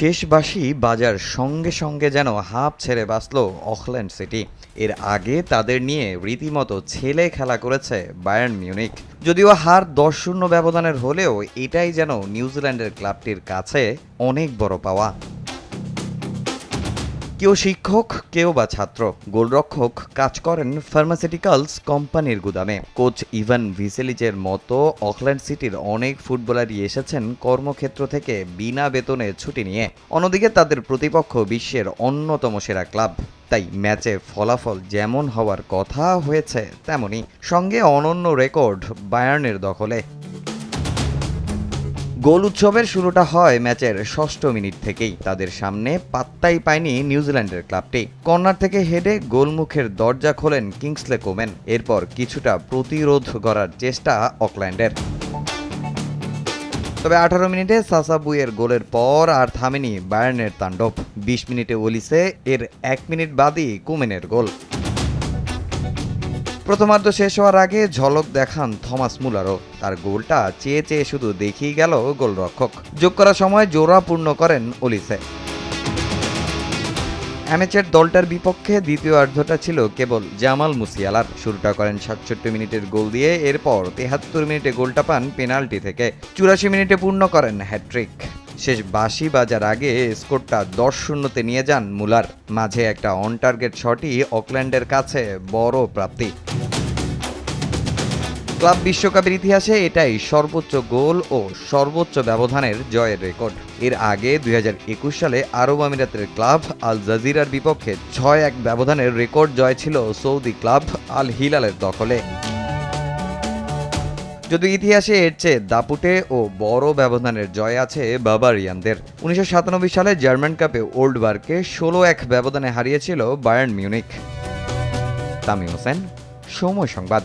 শেষ বাসি বাজার সঙ্গে সঙ্গে যেন হাফ ছেড়ে বাঁচল অকল্যান্ড সিটি। এর আগে তাদের নিয়ে রীতিমতো ছেলে খেলা করেছে বায়ার্ন মিউনিক যদিও হার দশ শূন্য ব্যবধানের হলেও এটাই যেন নিউজিল্যান্ডের ক্লাবটির কাছে অনেক বড় পাওয়া। কেউ শিক্ষক, কেউ বা ছাত্র। গোলরক্ষক কাজ করেন ফার্মাসিউটিক্যালস কোম্পানির গুদামে। কোচ ইভান ভিসেলিজের মতো অকল্যান্ড সিটির অনেক ফুটবলারই এসেছেন কর্মক্ষেত্র থেকে বিনা বেতনে ছুটি নিয়ে। অন্যদিকে তাদের প্রতিপক্ষ বিশ্বের অন্যতম সেরা ক্লাব। তাই ম্যাচে ফলাফল যেমন হওয়ার কথা হয়েছে তেমনি সঙ্গে অনন্য রেকর্ড বায়ার্নের দখলে। গোল উৎসবের শুরুটা হয় ম্যাচের ষষ্ঠ মিনিট থেকেই। তাদের সামনে পাত্তাই পায়নি নিউজিল্যান্ডের ক্লাবটি। কর্নার থেকে হেডে গোলমুখের দরজা খোলেন কিংসলে কোমেন। এরপর কিছুটা প্রতিরোধ করার চেষ্টা অকল্যান্ডের। তবে আঠারো মিনিটে সাসাবুয়ের গোলের পর আর থামেনি বায়ার্নের তাণ্ডব। বিশ মিনিটে ওলিসে, এর এক মিনিট বাদই কুমেনের গোল। প্রথমার্ধ শেষ হওয়ার আগে ঝলক দেখান থমাস মুলারও। তার গোলটা চেয়ে চেয়ে শুধু দেখিয়ে গেল গোলরক্ষক। যোগ করার সময় জোড়া পূর্ণ করেন ওলিসে। অ্যামেচের দলটার বিপক্ষে দ্বিতীয় অর্ধটা ছিল কেবল জামাল মুসিয়ালার। শুরুটা করেন সাতষট্টি মিনিটের গোল দিয়ে, এরপর তেহাত্তর মিনিটে গোলটা পান পেনাল্টি থেকে। চুরাশি মিনিটে পূর্ণ করেন হ্যাট্রিক শেষ বাঁশি বাজার আগে স্কোরটা দশ শূন্যতে নিয়ে যান মুলার। মাঝে একটা অন টার্গেট শটই অকল্যান্ডের কাছে বড় প্রাপ্তি। ক্লাব বিশ্বকাপের ইতিহাসে এটাই সর্বোচ্চ গোল ও সর্বোচ্চ ব্যবধানের জয়ের রেকর্ড। এর আগে দুই হাজার একুশ সালে আরব আমিরাতের ক্লাব আল জাজিরার বিপক্ষে ছয় এক ব্যবধানের রেকর্ড জয় ছিল সৌদি ক্লাব আল হিলালের দখলে। যদি ইতিহাসে এর চেয়ে দাপুটে ও বড় ব্যবধানের জয় আছে বাবারিয়ানদের উনিশশো সাতানব্বই সালে জার্মান কাপে ওল্ড বার্কে ষোলো এক ব্যবধানে হারিয়েছিল বায়ার্ন মিউনিক তামিম হোসেন, সময় সংবাদ।